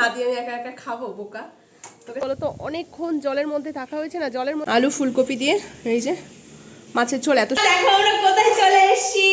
না দিয়ে আমি একা একা খাব বোকা। তোকে বলো তো অনেকক্ষণ জলের মধ্যে থাকা হয়েছে না? জলের আলু ফুলকপি দিয়ে এই যে মাছের ঝোল এত দেখো আমরা কোথায় চলে এসেছি।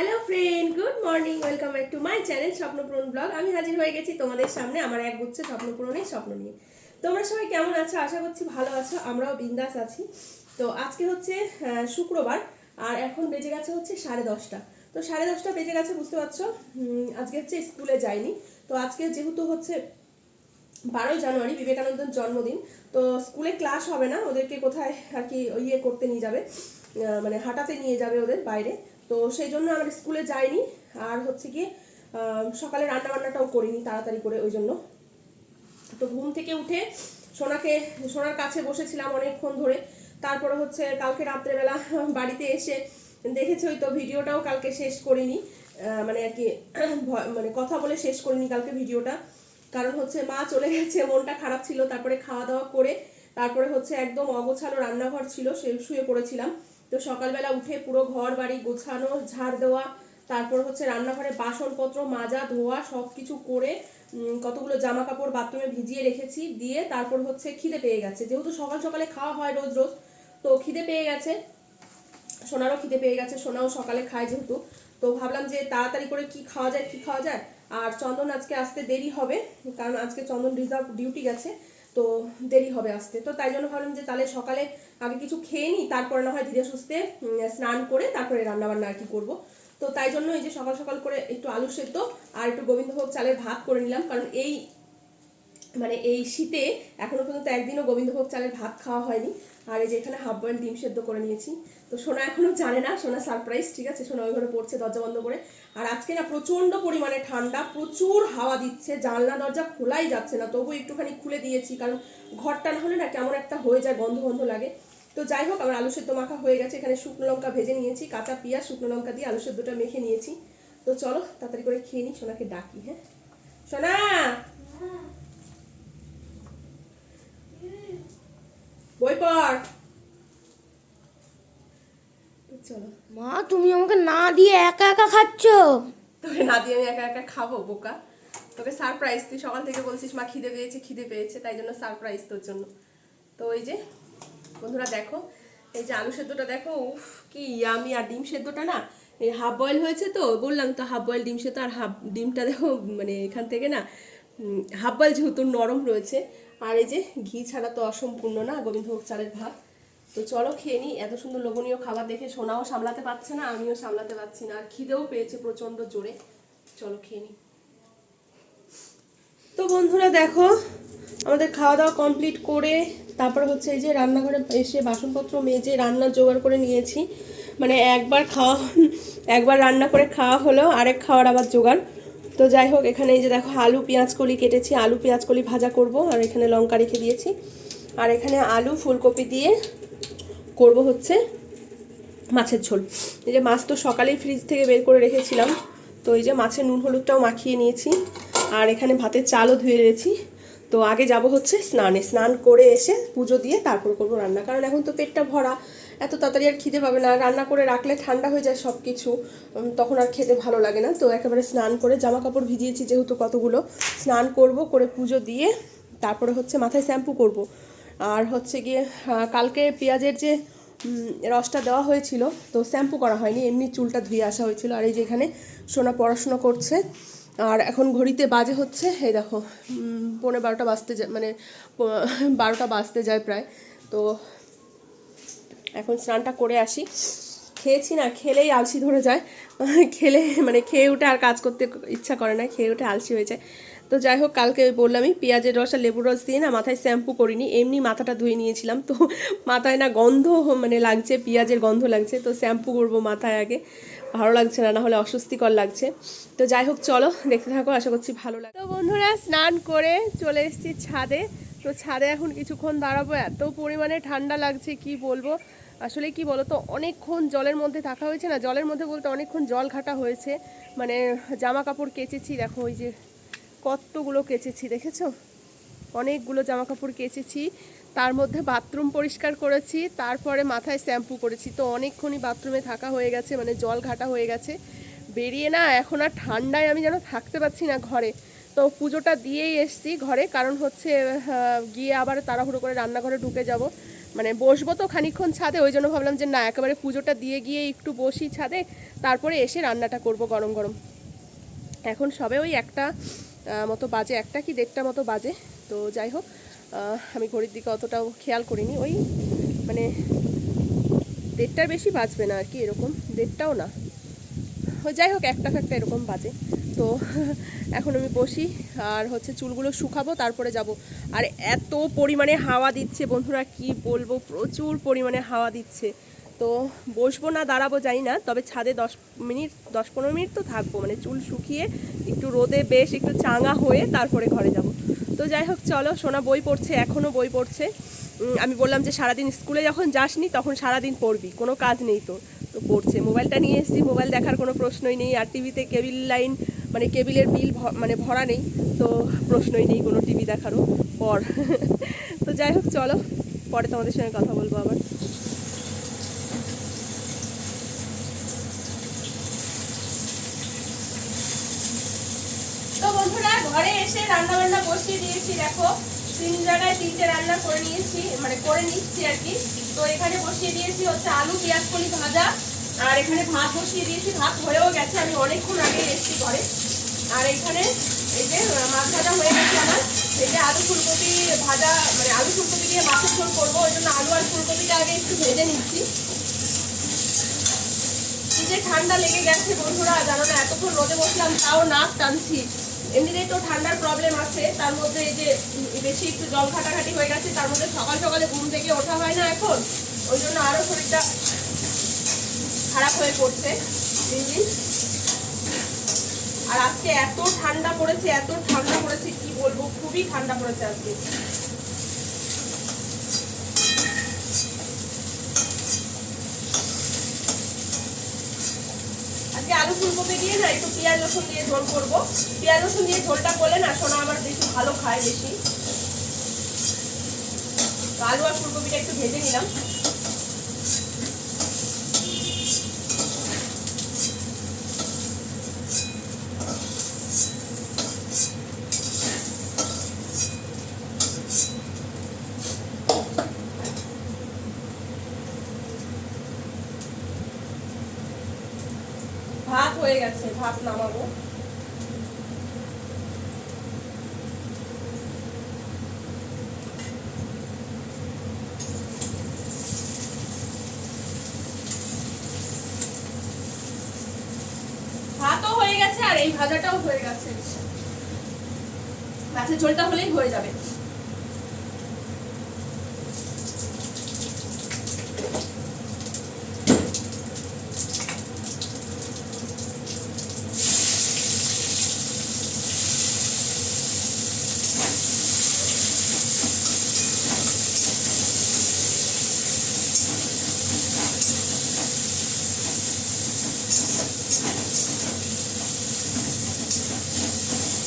Hello friend good morning welcome back to my channel Swapnapuran blog আমি হাজির হয়ে গেছি তোমাদের সামনে আমার এক গুচ্ছে স্বপ্নপূরণের স্বপ্ন নিয়ে। তোমরা সবাই কেমন আছো? আশা করছি ভালো আছো। আমরাও বিন্দাস আছি। তো আজকে হচ্ছে শুক্রবার, আর এখন বেজে গেছে হচ্ছে সাড়ে দশটা। তো সাড়ে দশটা বেজে গেছে, বুঝতে পারছ? আজকে হচ্ছে স্কুলে যাইনি। তো আজকে যেহেতু হচ্ছে বারোই জানুয়ারি, বিবেকানন্দের জন্মদিন, তো স্কুলে ক্লাস হবে না। ওদেরকে কোথায় আর কি ইয়ে করতে নিয়ে যাবে মানে হাঁটাতে নিয়ে যাবে ওদের বাইরে। তো সেই জন্য আমার স্কুলে যাইনি। আর হচ্ছে আহ, সকালে রান্না বান্নাটাও করিনি তাড়াতাড়ি করে ওই জন্য। তো ঘুম থেকে উঠে সোনাকে সোনার কাছে বসেছিলাম অনেকক্ষণ ধরে। তারপরে হচ্ছে কালকে রাত্রেবেলা বাড়িতে এসে দেখেছি ওই তো ভিডিওটাও কালকে শেষ করিনি। মানে আর কি মানে কথা বলে শেষ করিনি কালকে ভিডিওটা। কারণ হচ্ছে মা চলে গেছে মনটা খারাপ ছিল। তারপরে খাওয়া দাওয়া করে তারপরে হচ্ছে একদম অগোছালো রান্নাঘর ছিল সে শুয়ে পড়েছিলাম। তো সকালবেলা উঠে পুরো ঘর বাড়ি গোছানো, ঝাড় দেওয়া, তারপর হচ্ছে রান্নাঘরে বাসনপত্র মাজা, ধোয়া সব কিছু করে কতগুলো জামা কাপড় বাথরুমে ভিজিয়ে রেখেছি, দিয়ে তারপর হচ্ছে খিদে পেয়ে গেছে। যেহেতু সকাল সকালে খাওয়া হয় রোজ রোজ, তো খিদে পেয়ে গেছে। সোনারও খিদে পেয়ে গেছে, সোনাও সকালে খায় যেহেতু। তো ভাবলাম যে তাড়াতাড়ি করে কি খাওয়া যায়, কি খাওয়া যায়? আর চন্দন আজকে আসতে দেরি হবে, কারণ আজকে চন্দন রিজার্ভ ডিউটি গেছে। তো দেরি হবে আসতে। তো তাই জন্য ভাবলাম যে তাহলে সকালে আগে কিছু খেয়ে নিই, তারপরে না হয় ধীরে সুস্থে স্নান করে তারপরে রান্নাবান্না আর কি করব। তো তাই জন্য এই যে সকাল সকাল করে একটু আলু সেদ্ধ আর একটু গোবিন্দভোগ চালের ভাত করে নিলাম। কারণ এই মানে এই শীতে এখনও পর্যন্ত একদিনও গোবিন্দভোগ চালের ভাত খাওয়া হয়নি। আর এই যে এখানে হাফ বয়েল ডিম সেদ্ধ করে নিয়েছি। তো সোনা এখনও জানে না, সোনা সারপ্রাইজ ঠিক আছে? সোনা ওই ঘরে পড়ছে দরজা বন্ধ করে। আর আজকে না প্রচণ্ড পরিমাণে ঠান্ডা, প্রচুর হাওয়া দিচ্ছে, জানলা, দরজা খোলাই যাচ্ছে না। তবু একটুখানি খুলে দিয়েছি, কারণ ঘরটা না হলে না কেমন একটা হয়ে যায় গন্ধ গন্ধ লাগে। তো যাই হোক, আমার আলু সেদ্ধ মাখা হয়ে গেছে। এখানে শুকনো লঙ্কা ভেজে নিয়েছি, কাঁচা পেঁয়াজ, শুকনো লঙ্কা দিয়ে আলু সেদ্ধটা মেখে নিয়েছি। তো চলো, তাড়াতাড়ি করে খেয়ে নিই সোনাকে ডাকি হ্যাঁ? সোনা! বই পড়। চলো। মা তুমি আমাকে না দিয়ে একা একা খাচ্ছ? তোকে না দিয়ে আমি একা একা খাব বোকা। তোকে সারপ্রাইজ তুই সকাল থেকে বলছিস মা খিদে পেয়েছে খিদে পেয়েছে তাই জন্য সারপ্রাইজ তোর জন্য। তো ওই যে বন্ধুরা দেখো এই যে আলু সেদ্ধটা দেখো উফ কি আমি আর ডিম সেদ্ধটা না এই হাফ বয়েল হয়েছে তো বললাম তো হাফ বয়েল ডিম সেদ্ধ আর হাফ ডিমটা দেখো মানে এখান থেকে না হাফ বয়েল যেহেতু নরম রয়েছে আর এই যে ঘি ছাড়া তো অসম্পূর্ণ না, গোবিন্দভোগ চালের ভাত। তো চলো খেয়ে নিই, এত সুন্দর লোভনীয় খাবার দেখে সোনাও সামলাতে পারছে না, আমিও সামলাতে পারছি না, আর খিদেও পেয়েছে প্রচণ্ড জোরে। চলো খেয়ে নিই। তো বন্ধুরা দেখো, আমাদের খাওয়া দাওয়া কমপ্লিট করে তারপর হচ্ছে এই যে রান্নাঘরে এসে বাসনপত্র মেজে রান্না জোগাড় করে নিয়েছি। মানে একবার খাওয়া, একবার রান্না করে খাওয়া হলো, আরেক খাওয়ার আবার জোগাড়। তো যাই হোক, এখানে এই যে দেখো আলু, পেঁয়াজ কলি কেটেছি। আলু, পেঁয়াজ কলি ভাজা করব আর এখানে লঙ্কা রেখে দিয়েছি। আর এখানে আলু ফুলকপি দিয়ে করব হচ্ছে মাছের ঝোল। এই যে মাছ তো সকালেই ফ্রিজ থেকে বের করে রেখেছিলাম। তো এই যে মাছের নুন হলুদটাও মাখিয়ে নিয়েছি। আর এখানে ভাতের চালও ধুয়ে রেখেছি। তো আগে যাব হচ্ছে স্নানে। স্নান করে এসে পুজো দিয়ে তারপর করব রান্না। কারণ এখন তো পেটটা ভরা। এত তাড়াতাড়ি আর খিদে পাবে না। রান্না করে রাখলে ঠান্ডা হয়ে যায় সব কিছু তখন আর খেতে ভালো লাগে না। তো একেবারে স্নান করে জামা কাপড় ভিজিয়েছি যেহেতু কতগুলো। স্নান করব করে পুজো দিয়ে তারপরে হচ্ছে মাথায় শ্যাম্পু করব। আর হচ্ছে গিয়ে কালকে পেঁয়াজের যে রসটা দেওয়া হয়েছিল তো শ্যাম্পু করা হয়নি। এমনি চুলটা ধুয়ে আসা হয়েছিল। আর এই যে এখানে সোনা পড়াশোনা করছে। আর এখন ঘড়িতে বাজে হচ্ছে এই দেখো উম, পৌনে বারোটা বাজতে যায় মানে বারোটা বাজতে যায় প্রায়। তো এখন স্নানটা করে আসি। খেয়েছি না, খেলেই আলসি ধরে যায়। খেলে মানে খেয়ে উঠে আর কাজ করতে ইচ্ছা করে না, খেয়ে উঠে আলসি হয়ে যায়। তো যাই হোক, কালকে বললামই, পেঁয়াজের রস আর লেবুর রস দিয়ে না মাথায় শ্যাম্পু করিনি, এমনি মাথাটা ধুয়ে নিয়েছিলাম। তো মাথায় না গন্ধ মানে লাগছে, পেঁয়াজের গন্ধ লাগছে, তো শ্যাম্পু করব মাথায় আগে। ভালো লাগছে না না হলে অস্বস্তিকর লাগছে। তো যাই হোক, চলো, দেখতে থাকো, আশা করছি ভালো লাগে তো বন্ধুরা, স্নান করে চলে এসেছি ছাদে। তো ছাদে এখন কিছুক্ষণ দাঁড়াবো, এত পরিমাণে ঠান্ডা লাগছে, কি বলব? আসলে কি বলতো, অনেকক্ষণ জলের মধ্যে থাকা হয়েছে না, জলের মধ্যে বলতে অনেকক্ষণ জল ঘাটা হয়েছে। মানে জামা কাপড় কেচেছি, দেখো ওই যে কতগুলো কেচেছি, দেখেছ? অনেকগুলো জামা কাপড় কেচেছি, তার মধ্যে বাথরুম পরিষ্কার করেছি, তারপরে মাথায় শ্যাম্পু করেছি। তো অনেকক্ষণই বাথরুমে থাকা হয়ে গেছে মানে জল ঘাটা হয়ে গেছে। বেরিয়ে না, এখন আর ঠান্ডায় আমি যেন থাকতে পারছি না ঘরে। তো পুজোটা দিয়েই এসছি ঘরে, কারণ হচ্ছে গিয়ে আবার তাড়াহুড়ো করে রান্নাঘরে ঢুকে যাব। মানে বসবো তো খানিকক্ষণ ছাদে, ওই জন্য ভাবলাম যে না, একেবারে পুজোটা দিয়ে গিয়ে একটু বসি ছাদে, তারপরে এসে রান্নাটা করব গরম গরম। এখন সবে ওই একটা মতো বাজে, একটা কি দেড়টা মতো বাজে, তো যাই হোক আমি ঘড়ির দিকে অতটাও খেয়াল করিনি, ওই মানে দেড়টার বেশি বাজবে না আর কি, এরকম, দেড়টাও না। যাই হোক, একটা একটা এরকম বাজে। তো এখন আমি বসি আর হচ্ছে চুলগুলো শুকাবো, তারপরে যাব। আর এত পরিমাণে হাওয়া দিচ্ছে বন্ধুরা, কি বলব? প্রচুর পরিমাণে হাওয়া দিচ্ছে। তো বসবো না, দাঁড়াবো জানি না, তবে ছাদে দশ মিনিট, দশ পনেরো মিনিট তো থাকব। মানে চুল শুকিয়ে একটু রোদে বেশ একটু চাঙা হয়ে তারপরে ঘরে যাব। তো যাই হোক, চলো, সোনা বই পড়ছে এখনও বই পড়ছে। আমি বললাম যে সারাদিন স্কুলে যখন যাসনি, তখন সারাদিন পড়বি, কোনো কাজ নেই তো তো পড়ছে, মোবাইলটা নিয়ে এসেছি, মোবাইল দেখার কোনো প্রশ্নই নেই, আর টিভিতে কেবিল লাইন মানে কেবিলের বিল মানে ভরা নেই, তো প্রশ্নই নেই কোনো টিভি দেখারও পর। তো যাই হোক, চলো, পরে তোমাদের সঙ্গে কথা বলব আবার। তো বন্ধুরা, ঘরে এসে রান্না বান্না বসিয়ে দিয়েছি, দেখো। তিন জায়গায় তিনটে রান্না করে নিয়েছি মানে করে নিচ্ছি আর কি। তো এখানে বসিয়ে দিয়েছি হচ্ছে আলু, পেঁয়াজ, কলি, ভাজা। আর এখানে ভাত বসিয়ে দিয়েছি, ভাত হয়েও গেছে, আমি অনেকক্ষণ আগে এসেছি ঘরে। আর এখানে এই যে মাছ ভাজা হয়ে গেছে আমার। এই যে আলু ফুলকপি ভাজা মানে আলু ফুলকপি দিয়ে মাছের ঝোল করব, ওই জন্য আলু আর ফুলকপিটা আগে একটু ভেজে নিচ্ছি। কি যে ঠান্ডা লেগে গেছে বন্ধুরা, জানো না, এতক্ষণ রোদে বসলাম, তাও নাক টানছি। এমনিতেই তো ঠান্ডার প্রবলেম আছে, তার মধ্যে এই যে বেশি একটু জল ঘাটাঘাটি হয়ে গেছে, তার মধ্যে সকাল সকালে ঘুম থেকে ওঠা হয় না এখন। ওই জন্য আরও শরীরটা খারাপ হয়ে পড়ছে আর আজকে এত ঠান্ডা পড়েছে, এত ঠান্ডা পড়েছে, কি বলব? খুবই ঠান্ডা পড়েছে আজকে। ফুলকপি দিয়ে না একটু পেঁয়াজ রসুন দিয়ে ঝোল করব। পেঁয়াজ রসুন ঝোলটা করলে না বেশি ভালো খায় বেশি। আলু আর ফুলকপিটা একটু ভেজে নিলাম ভাত হয়ে গেছে ভাত নামাবো। ভাতও হয়ে গেছে আর এই ভাজাটাও হয়ে গেছে। মাছের ঝোলটা হলেই হয়ে যাবে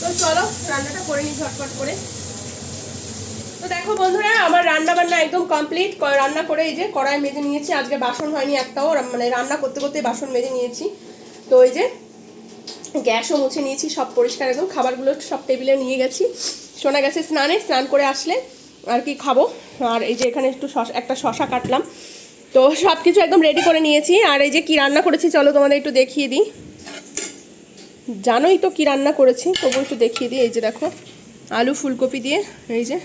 তো চলো রান্নাটা করে নিই ঝটপট করে। তো দেখো বন্ধুরা, আমার রান্না বান্না একদম কমপ্লিট রান্না করে এই যে কড়াই মেজে নিয়েছি। আজকে বাসন হয়নি একটাও মানে রান্না করতে করতে বাসন মেজে নিয়েছি। তো এই যে গ্যাসও মুছে নিয়েছি, সব পরিষ্কার একদম। খাবারগুলো সব টেবিলে নিয়ে গেছি। শোনা গেছে স্নানে, স্নান করে আসলে আর কি খাব। আর এই যে এখানে একটু একটা শশা কাটলাম। তো সব কিছু একদম রেডি করে নিয়েছি। আর এই যে কি রান্না করেছি, চলো তোমাদের একটু দেখিয়ে দিই। জানোই তো কি রান্না করেছি, তবু একটু দেখিয়ে দিই। এই যে দেখো, আলু ফুলকপি দিয়ে, এই যে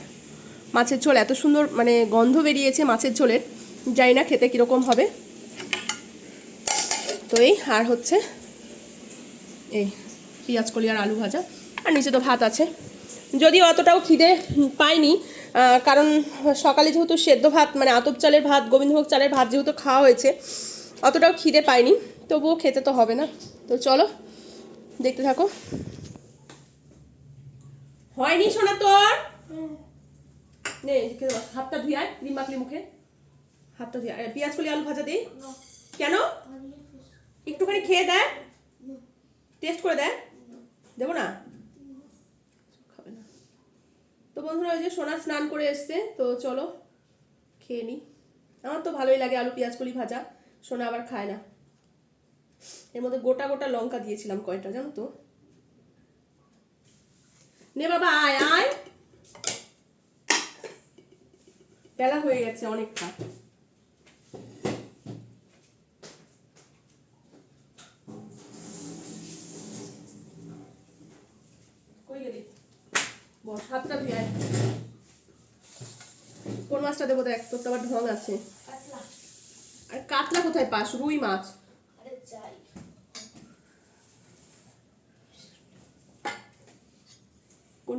মাছের ঝোল, এত সুন্দর মানে গন্ধ বেরিয়েছে মাছের ঝোলের। জানি না খেতে কীরকম হবে। তো এই, আর হচ্ছে এই পেঁয়াজ কলি আর আলু ভাজা, আর নিচে তো ভাত আছে। যদিও অতটাও খিদে পাইনি কারণ সকালে যেহেতু সেদ্ধ ভাত মানে আতপ চালের ভাত, গোবিন্দভোগ চালের ভাত যেহেতু খাওয়া হয়েছে, অতটাও খিদে পাইনি, তবুও খেতে তো হবে না। তো চলো দেখতে থাকো। হয়নি শোনা তোর? নে হাতটা ধুই আয় ক্রিম মাখলি মুখে। হাতটা দিয়ে আর পেঁয়াজ কলি আলু ভাজা দিই। কেন? একটুখানি খেয়ে দেয় টেস্ট করে দেয় দেবো না? খাবে না। তো বন্ধুরা ওই যে সোনা স্নান করে এসছে তো চলো খেয়ে নি। আমার তো ভালোই লাগে আলু পেঁয়াজ কলি ভাজা। সোনা আবার খায় না। এর মধ্যে গোটা গোটা লঙ্কা দিয়েছিলাম কয়টা জানো তো? নে বাবা আয় আয়। বেলা হয়ে গেছে অনেকটা। হাতটা কোন মাছটা দেবো দেখ? তোর তো আবার ঢং আছে। আর কাতলা কোথায় পাস? রুই মাছ।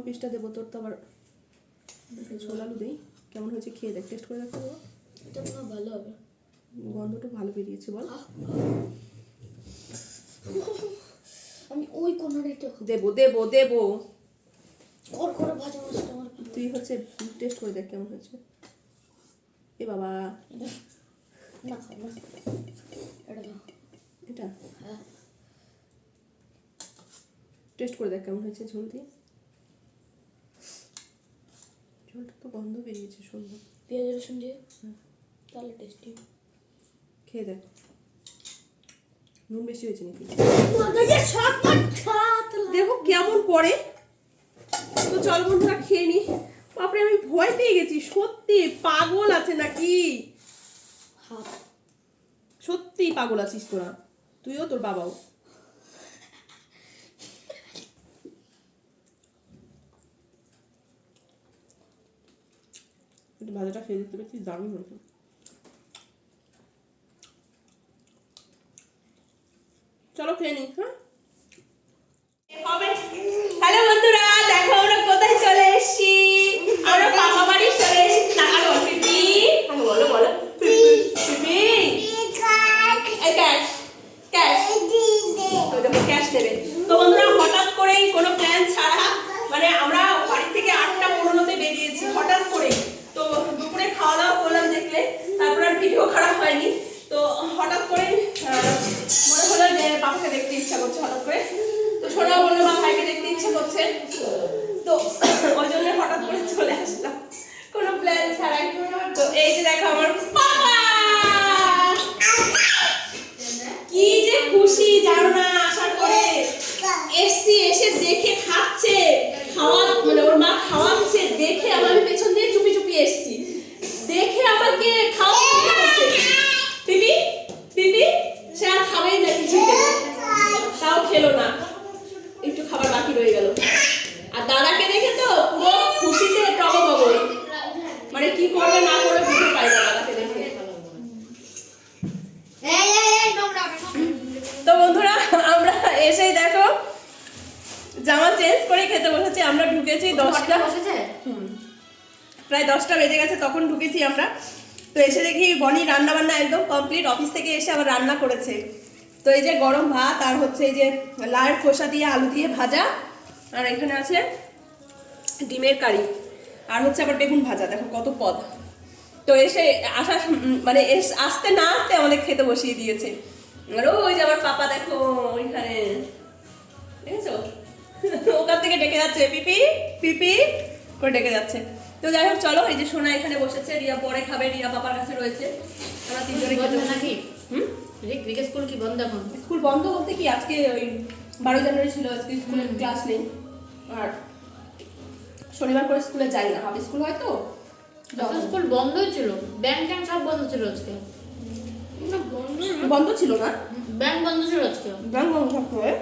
পিসটা দেবো তোর তো আবার ঝোল আলু দিই কেমন হয়েছে খেয়ে দেখ টেস্ট করে দেখতে দেবো এটা পুরো ভালো হবে। গন্ধটা ভালো বেরিয়েছে বল। আমি ওই কোনারে তো দেবো দেবো দেবো। কর করে ভাজা মাছটা আমার তুই হচ্ছে টেস্ট করে দেখ কেমন হয়েছে। এ বাবা। না না এটা এটা? হ্যাঁ। টেস্ট করে দেখ কেমন হয়েছে ঝোল দিয়ে। ঝোলটা তো গন্ধ বেরিয়েছে সুন্দর পেঁয়াজ রসুন দিয়ে? তাহলে টেস্টি খেয়ে দেখ। নুন বেশি হয়েছে নাকি? দেখো কেমন করে। তো চল বন্ধুরা খেয়ে নি। বাপরে আমি ভয় পেয়ে গেছি। সত্যি পাগল আছে নাকি? সত্যি পাগল আছিস তোরা। তুইও তোর বাবাও। একটু ভাজাটা খেয়ে দেখতে পেয়েছিস দারুণ হয়েছে। চলো খেয়ে নি হ্যাঁ হ্যালো বন্ধুরা দেখো আমরা কোথায় চলে এসেছি আমরা পাপা বাড়ি চলে এসেছি না আর পিপি বলো বলো পিপি এই ক্যাশ ক্যাশ ওই দেখো ক্যাশ দেবে তো বন্ধুরা হঠাৎ করেই কোনো প্ল্যান ছাড়া মানে আমরা বাড়ি থেকে আটটা পনেরোতে বেরিয়েছি হঠাৎ করে তো দুপুরে খাওয়া দাওয়া করলাম দেখলে তারপর আর ভিডিও খারাপ হয়নি তো হঠাৎ করে মনে হলো যে বাবাকে দেখতে ইচ্ছা করছে হঠাৎ করে তো সোনা বলল বা ভাইকে দেখতে ইচ্ছা করছে তো ওই জন্য হঠাৎ করে চলে আসলাম কোনো প্ল্যান ছাড়াই তো এই যে দেখো আমার বাবা কি যে খুশি জানো না আসার পরে এসছি এসে দেখে খাচ্ছে খাওয়া মানে ওর মা খাওয়াচ্ছে দেখে আমার আমি পেছন দিয়ে চুপি চুপি এসছি দেখে আমাকে খাওয়া শুরু করছে পিপি পিপি সে আর খাবেই না কিছুতে তাও খেলো না একটু খাবার বাকি রয়ে গেল। আর দাদাকে দেখে তো পুরো খুশিতে টগবগ মানে কি করবে না করবে বুঝতে পারি না দাদাকে দেখে। তো বন্ধুরা আমরা এসেই দেখো জামা চেঞ্জ করে খেতে বসেছি। আমরা ঢুকেছি দশটা। প্রায় দশটা বেজে গেছে তখন ঢুকেছি আমরা। তো এসে দেখি বনি রান্না বান্না একদম কমপ্লিট অফিস থেকে এসে আবার রান্না করেছে। তো এই যে গরম ভাত আর হচ্ছে এই যে লায়ের খোসা দিয়ে আলু দিয়ে ভাজা, আর এখানে আছে ডিমের কারি, আর হচ্ছে আবার বেগুন ভাজা, দেখো কত পদ। তো এসে আসা মানে এস- আসতে না আসতে আমাদের খেতে বসিয়ে দিয়েছে। আর ওই যে আমার পাপা, দেখো ওইখানে, দেখেছ? ওখান থেকে ডেকে যাচ্ছে, পিপি পিপি, করে ডেকে যাচ্ছে। তো যাই হোক, চলো, এই যে সোনা এখানে বসেছে, রিয়া পরে খাবে, রিয়া পাপার কাছে রয়েছে। আমরা তিনজনে খেতে নাকি? ক্রিকেট স্কুল কি বন্ধ এখন? স্কুল বন্ধ বলতে কি আজকে ওই বারো জানুয়ারি ছিল আজকে স্কুলের ক্লাস নেই। আর শনিবার করে স্কুলে যাই না। হাফ স্কুল হয় তো? স্কুল বন্ধই ছিল। ব্যাংক ট্যাঙ্ক সব বন্ধ ছিল আজকে? বন্ধ ছিল না? ব্যাংক বন্ধ ছিল আজকে? ব্যাংক বন্ধ থাকতে হয়।